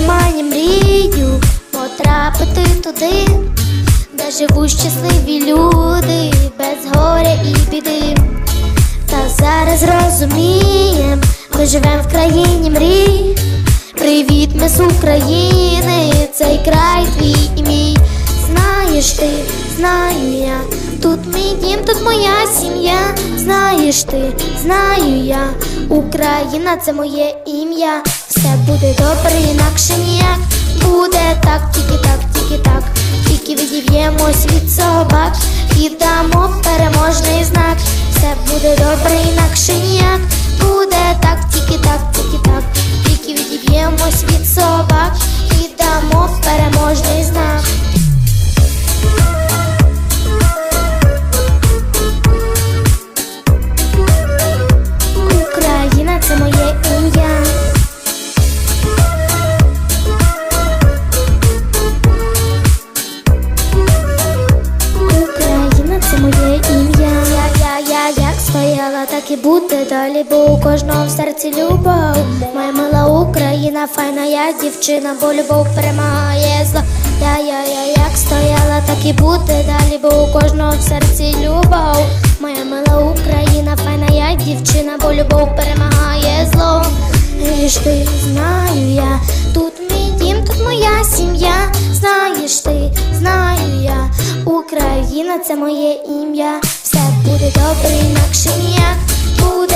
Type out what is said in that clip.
мрію потрапити туди, де живуть щасливі люди, без горя і біди. Та зараз розумієм, ми живем в країні мрій. Привіт, ми з України, цей край твій і мій. Знаєш ти, знаю я, тут мій дім, тут моя сім'я. Знаєш ти, знаю я, Україна це моє ім'я. Все буде добре, інакше ніяк. Буде так, тільки так, тільки так. Тільки відіб'ємось від собак і дамо переможний знак. Все буде добре, так і бути далі, бо у кожного в серці любов. Моя мила Україна, файна я дівчина, бо любов перемагає зло. Я, я, я як стояла, так і бути далі, бо у кожного в серці любов. Моя мила Україна, файна я дівчина, бо любов перемагає зло. Ж ти знаю я, тут мій дім, тут моя сім'я. Знаєш ти, знаю я, Україна це моє ім'я. Все буде добре, інакше ніяк.